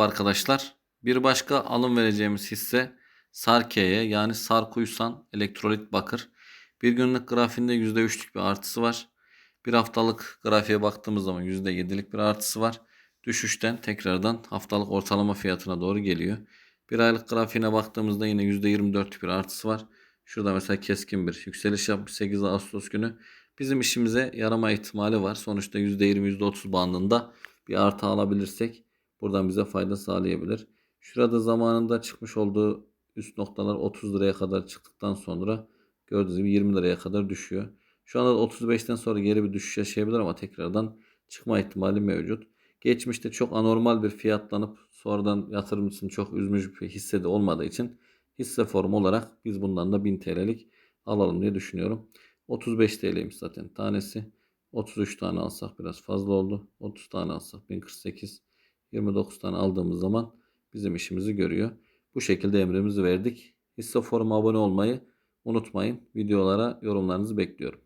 arkadaşlar. Bir başka alım vereceğimiz hisse Sarke'ye yani Sarkuysan Elektrolit Bakır. Bir günlük grafiğinde %3'lük bir artısı var. Bir haftalık grafiğe baktığımız zaman %7'lik bir artısı var. Düşüşten tekrardan haftalık ortalama fiyatına doğru geliyor. Bir aylık grafiğine baktığımızda yine %24'lük bir artısı var. Şurada mesela keskin bir yükseliş yapmış 8 Ağustos günü. Bizim işimize yarama ihtimali var. Sonuçta %20 %30 bandında bir artı alabilirsek buradan bize fayda sağlayabilir. Şurada zamanında çıkmış olduğu üst noktalar 30 liraya kadar çıktıktan sonra gördüğünüz gibi 20 liraya kadar düşüyor. Şu anda 35'ten sonra geri bir düşüş yaşayabilir ama tekrardan çıkma ihtimali mevcut. Geçmişte çok anormal bir fiyatlanıp sonradan yatırımcısını çok üzmüş bir hisse de olmadığı için hisse formu olarak biz bundan da 1000 TL'lik alalım diye düşünüyorum. 35 TL'ymiş zaten tanesi. 33 tane alsak biraz fazla oldu. 30 tane alsak 1048. 29 tane aldığımız zaman bizim işimizi görüyor. Bu şekilde emrimizi verdik. Hisse formu abone olmayı unutmayın. Videolara yorumlarınızı bekliyorum.